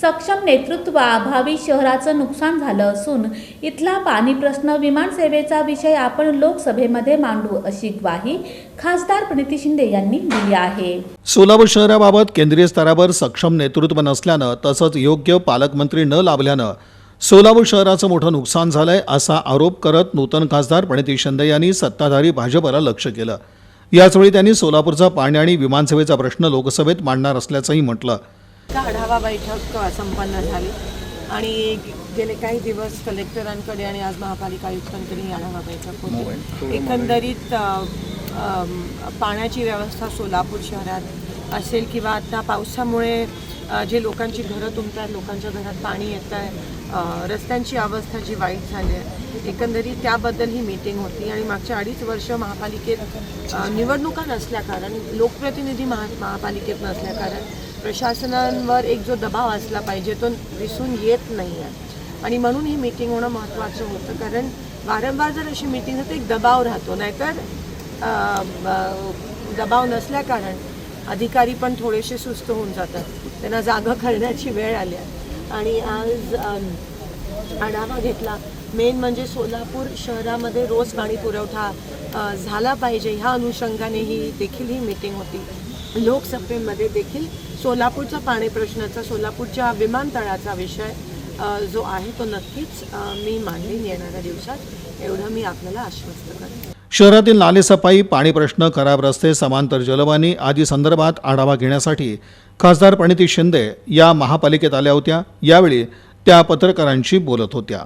सक्षम नेतृत्वाअभावी शहराचं नुकसान झालं असून इथला पाणी प्रश्न विमानसेवेचा विषय आपण लोकसभेमध्ये मांडू अशी ग्वाही खासदार प्रणिती शिंदे यांनी दिली आहे. सोलापूर शहराबाबत केंद्रीय स्तरावर सक्षम नेतृत्व नसल्यानं तसंच योग्य पालकमंत्री न लाभल्यानं सोलापूर शहराचं मोठं नुकसान झालंय असा आरोप करत नूतन खासदार प्रणिती शिंदे यांनी सत्ताधारी भाजपला लक्ष केलं. याचवेळी त्यांनी सोलापूरचा पाणी आणि विमानसेवेचा प्रश्न लोकसभेत मांडणार असल्याचंही म्हटलं. आढावा बैठक संपन्न झाली. आणि गेले काही दिवस कलेक्टरांकडे आणि आज महापालिका आयुक्तांकडे ही आढावा बैठक होती. एकंदरीत पाण्याची व्यवस्था सोलापूर शहरात असेल किंवा आता पावसामुळे जे लोकांची घरं तुंबतात लोकांच्या घरात पाणी येत आहे रस्त्यांची अवस्था जी वाईट झाली आहे एकंदरीत त्याबद्दल ही मीटिंग होती. आणि मागच्या अडीच वर्ष महापालिकेत निवडणुका नसल्याकारण लोकप्रतिनिधी महा महापालिकेत नसल्याकारण प्रशासनांवर एक जो दबाव असला पाहिजे तो दिसून येत नाही आहे आणि म्हणून ही मीटिंग होणं महत्त्वाचं होतं. कारण वारंवार जर अशी मीटिंग होते एक दबाव राहतो. नाहीतर अ, ब- दबाव नसल्याकारण अधिकारी पण थोडेसे सुस्त होऊन जातात. त्यांना जागा करण्याची वेळ आली आहे. आणि आज आढावा घेतला. मेन म्हणजे सोलापूर शहरामध्ये रोज पाणी पुरवठा झाला पाहिजे. ह्या अनुषंगाने ही देखील ही मीटिंग होती. लोकसभेमध्ये देखील सोलापूरचा पाणी प्रश्नाचा सोलापूरच्या विमानतळाचा विषय जो आहे तो नक्कीच मी मांडीन येणाऱ्या दिवसात. एवढं मी आपल्याला आश्वस्त करेन. शहरातील नालेसफाई पाणी प्रश्न खराब रस्ते समांतर जलवाणी आदी संदर्भात आढावा घेण्यासाठी खासदार प्रणिती शिंदे या महापालिकेत आल्या होत्या. यावेळी त्या पत्रकारांशी बोलत होत्या.